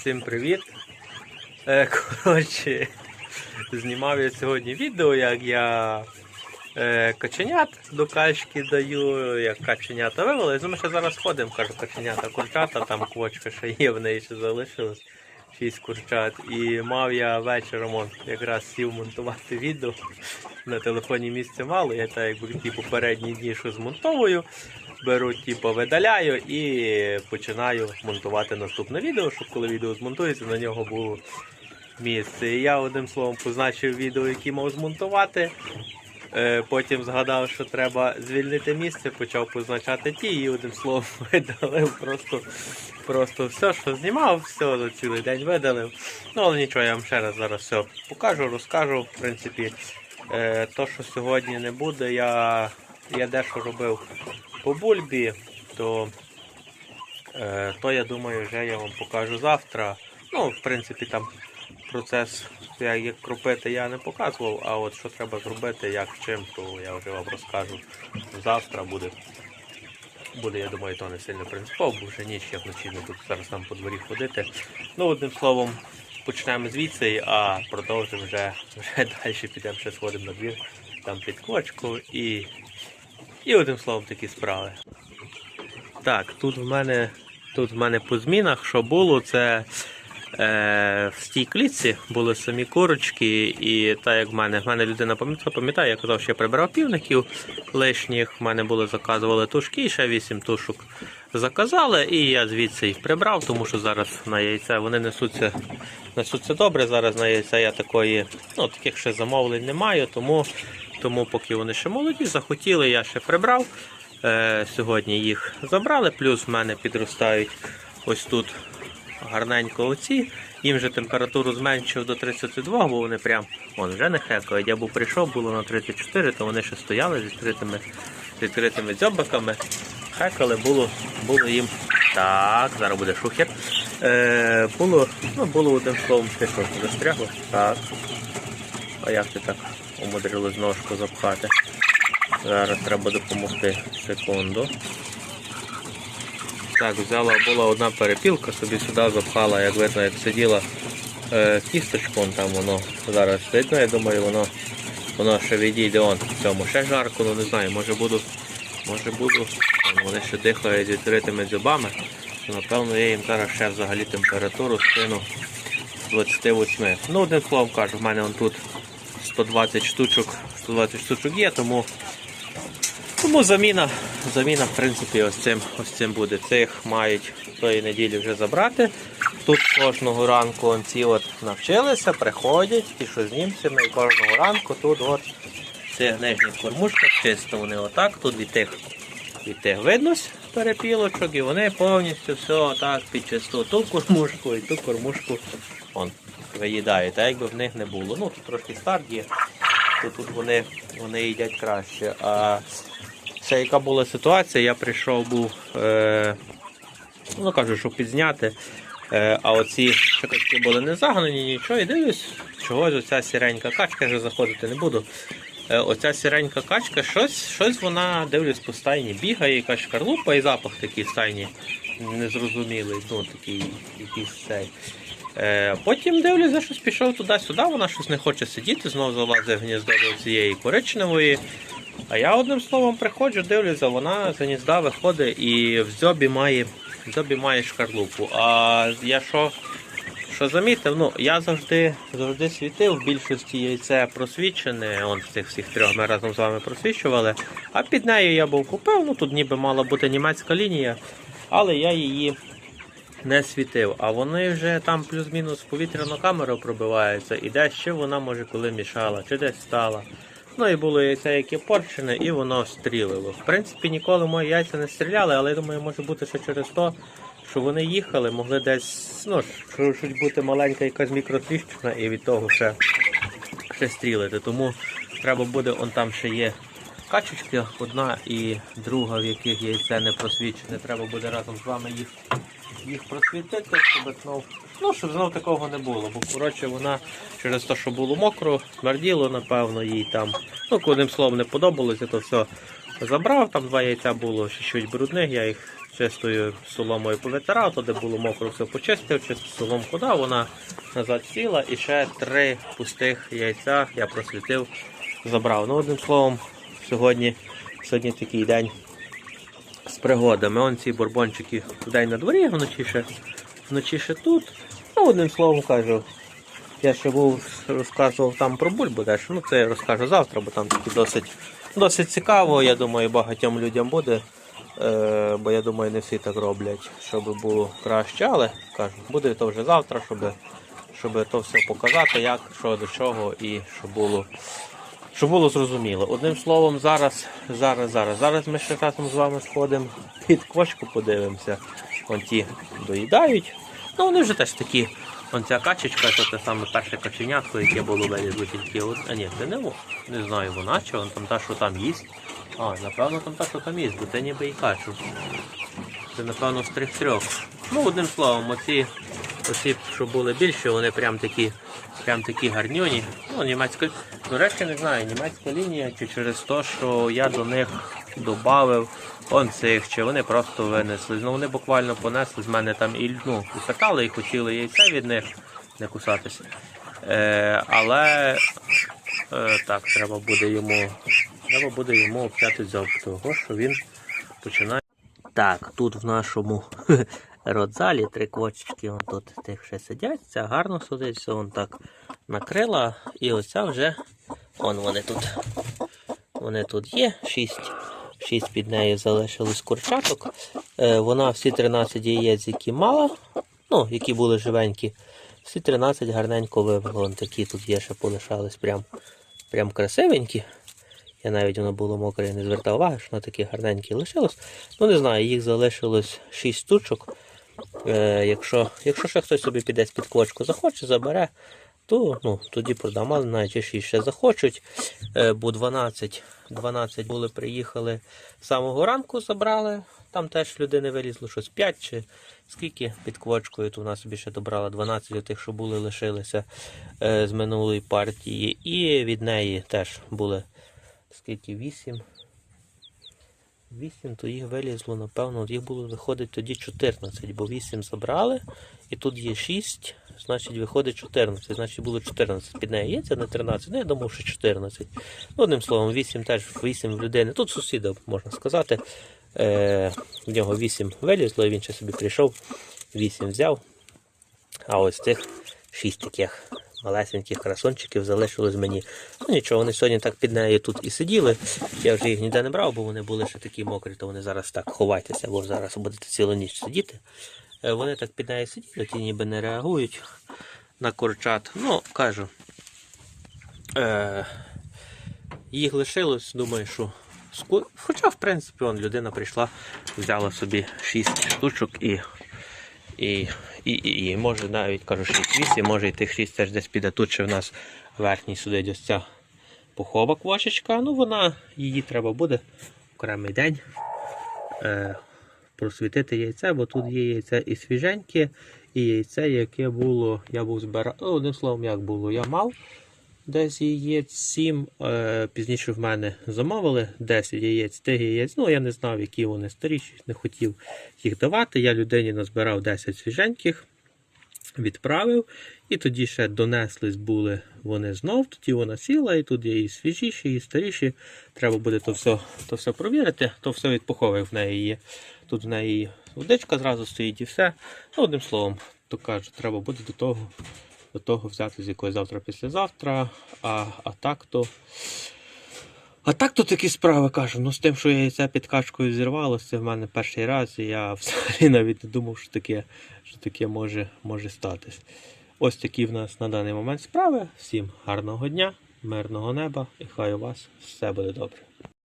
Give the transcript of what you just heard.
Всім привіт. Е, коротше, знімав я сьогодні відео, як я е, каченят до качки даю, як каченята вивели. Ну, ми ще зараз ходимо, кажу, каченята курчата, там квочка ще є, в неї ще залишилось. Шість курчат. І мав я вечором от, якраз сів монтувати відео. На телефоні місця мало, я так якби ті попередні дні, що змонтовую беру, типу, видаляю і починаю монтувати наступне відео, щоб коли відео змонтується, на нього було місце. І я одним словом позначив відео, яке мав змонтувати. Е, Потім згадав, що треба звільнити місце, почав позначати ті і одним словом видалив просто, просто все, що знімав, все за цілий день видалив. Ну але нічого, я вам ще раз зараз все покажу, розкажу. В принципі, е, то, що сьогодні не буде, я, я дещо робив по бульбі, то, е, то я думаю, вже я вам покажу завтра. Ну, в принципі, там процес, як, кропити, я не показував, а от що треба зробити, як чим, то я вже вам розкажу завтра буде. Буде, я думаю, то не сильно принципово, бо вже ніч я вночі не буду зараз там по дворі ходити. Ну, одним словом, почнемо звідси, а продовжимо вже, вже далі підемо ще сходимо на двір, там під кочку і і одним словом такі справи. Так, тут в мене тут в мене по змінах, що було, це е, в стій клітці були самі курочки, і так як в мене, в мене людина пам'ятає, я казав, що я прибрав півників лишніх, в мене були заказували тушки, ще 8 тушок заказали, і я звідси їх прибрав, тому що зараз на яйця вони несуться, несуться добре. Зараз на яйця я такої, ну таких ще замовлень не маю, тому тому поки вони ще молоді, захотіли, я ще прибрав. Е, сьогодні їх забрали, плюс в мене підростають ось тут гарненько оці. Їм же температуру зменшив до 32, бо вони прям вон, вже не хекають. Я був прийшов, було на 34, то вони ще стояли з відкритими, з відкритими дзьобиками. Хекали, було, було їм. Так, зараз буде шухер. Е, було, ну, було одним словом, що, застрягло? Так. Як ти так умудрилось ножку запхати? Зараз треба допомогти. Секунду. Так, взяла, була одна перепілка, собі сюди запхала, як видно, як сиділа е, кісточком, там воно зараз видно, я думаю, воно воно ще відійде он в цьому. Ще жарко, ну не знаю, може буду, може буду. Вони ще дихають з відкритими зубами. Напевно, я їм зараз ще взагалі температуру скину з 28. Ну, одним словом кажу, в мене он тут 120 штучок, 120 штучок є, тому, тому заміна, заміна, в принципі, ось цим, ось цим буде. Цих мають тої неділі вже забрати. Тут кожного ранку ці от навчилися, приходять, ті, що з німцями, і кожного ранку тут от це нижня кормушка, чисто вони отак, тут від тих, від тих видно перепілочок, і вони повністю все отак під чисту ту кормушку і ту кормушку он, виїдають, так якби в них не було. Ну, тут трошки старт є, то тут вони, вони їдять краще. А ще яка була ситуація, я прийшов був, е, ну кажу, щоб підзняти. Е, а оці шикачки були не загнані, нічого, і дивлюсь, чогось оця сіренька качка, вже заходити не буду. Е, оця сіренька качка, щось, щось вона, дивлюсь, по стайні бігає, якась шкарлупа і запах такий стайні незрозумілий, ну такий якийсь цей. Е, потім дивлюся, щось пішов туди-сюди, вона щось не хоче сидіти, знову залазить в гніздо до цієї коричневої. А я одним словом приходжу, дивлюся, вона з гнізда виходить і в дзьобі має, в дзьобі має шкарлупу. А я що, що замітив, ну я завжди завжди світив, в більшості яйце просвічене, он з цих всіх трьох ми разом з вами просвічували. А під нею я був купив, ну тут ніби мала бути німецька лінія, але я її не світив. А вони вже там плюс-мінус повітряну камеру пробиваються, і десь ще вона може коли мішала, чи десь стала. Ну і було яйце, яке порчене, і воно стрілило. В принципі, ніколи мої яйця не стріляли, але я думаю, може бути ще через то, що вони їхали, могли десь, ну, щось бути маленька якась мікротріщина і від того ще, ще стрілити. Тому треба буде, он там ще є качечки, одна і друга, в яких яйце не просвічене. Треба буде разом з вами їх, їх просвітити, щоб знов, ну, щоб знов такого не було. Бо коротше вона через те, що було мокро, смерділо, напевно, їй там. Ну, одним словом, не подобалося, то все забрав. Там два яйця було ще щось брудних, я їх чистою соломою повитирав, туди було мокро, все почистив, чисту соломку дав, вона назад сіла і ще три пустих яйця я просвітив, забрав. Ну, одним словом, сьогодні, сьогодні такий день з пригодами. Он ці бурбончики вдень на дворі, вночі ще, вночі ще тут. Ну, одним словом кажу, я ще був розказував там про бульбу дещо. Ну, це я розкажу завтра, бо там таки досить, досить цікаво. Я думаю, багатьом людям буде. Е, бо я думаю, не всі так роблять, щоб було краще, але кажу, буде то вже завтра, щоб, щоб то все показати, як, що до чого і щоб було, щоб було зрозуміло. Одним словом, зараз, зараз, зараз. Зараз ми ще разом з вами сходимо під кочку, подивимося. Вон ті доїдають. Ну вони вже теж такі. Вон ця качечка, це те саме перше каченятко, яке було вилізло тільки. А ні, це не. Не знаю вона, чи вон там та, що там їсть. А, напевно там та, що там їсть, бо це ніби і качу. Це напевно з трьох трьох. Ну, одним словом, оці, оці, що були більші, вони прям такі, прям такі гарнюні. Ну, німецька, до речі, не знаю, німецька лінія, чи через те, що я до них додав цих, чи вони просто винесли. Ну вони буквально понесли з мене там і ну, і хотіли яйця від них не кусатися. Е, але е, так, треба буде йому. Треба буде йому обтяти дзьоб, того, що він починає. Так, тут в нашому родзалі три квочечки, вон тут тих ще сидять, ця гарно сидить, все так накрила. І оця вже, вон вони тут. Вони тут є, шість. Шість під нею залишилось курчаток. Е, вона всі 13 яєць, які мала, ну, які були живенькі, всі 13 гарненько вивела. Такі тут є, ще полишались прям, прям красивенькі. Я навіть воно було мокре, я не звертав уваги, що воно такі гарненькі лишилось. Ну не знаю, їх залишилось 6 штучок. Е, якщо, якщо ще хтось собі піде під квочку, захоче, забере, то ну, тоді продам, але якщо ще захочуть, е, бо 12, 12 були, приїхали з самого ранку, забрали. Там теж людини вилізло щось 5 чи скільки під квочкою, то вона собі ще добрала 12 до тих, що були, лишилися е, з минулої партії. І від неї теж були скільки 8. 8, то їх вилізло, напевно, їх було виходить тоді 14, бо 8 забрали, і тут є 6, значить виходить 14, значить було 14 під неї є, це не 13, ну я думав, що 14. Ну, одним словом, 8 теж 8 в людини. Тут сусіда, можна сказати. Е, в нього 8 вилізло, він ще собі прийшов, 8 взяв. А ось цих 6 таких малесеньких красончиків залишилось мені. Ну нічого, вони сьогодні так під нею тут і сиділи. Я вже їх ніде не брав, бо вони були ще такі мокрі, то вони зараз так ховайтеся, бо зараз будете цілу ніч сидіти. Е, Вони так під нею сиділи, ті ніби не реагують на курчат. Ну, кажу. Е, їх лишилось, думаю, що. Хоча, в принципі, он, людина прийшла, взяла собі 6 штучок і і, і, і, і може навіть кажу 6-8, може і тих 6 теж десь піде. Тут ще в нас верхній сидить ось ця пухова квочечка. Ну вона, її треба буде окремий день е, просвітити яйце, бо тут є яйце і свіженьке, і яйце, яке було, я був збирав. Ну, одним словом, як було, я мав. Десь яєць 7, е, пізніше в мене замовили 10 яєць, тих яєць. Ну, я не знав, які вони старіші, не хотів їх давати. Я людині назбирав 10 свіженьких, відправив. І тоді ще донеслись були вони знов. Тоді вона сіла, і тут є і свіжіші, і старіші. Треба буде то все, то все провірити, то все відпуховив в неї є. Тут в неї водичка зразу стоїть і все. Ну, одним словом, то кажу, треба буде до того до того взяти з якої завтра післязавтра. А, а так то. А так то такі справи кажу. Ну з тим, що яйця під качкою зірвалося, це в мене перший раз, і я взагалі навіть не думав, що таке, що таке може, може статись. Ось такі в нас на даний момент справи. Всім гарного дня, мирного неба і хай у вас все буде добре.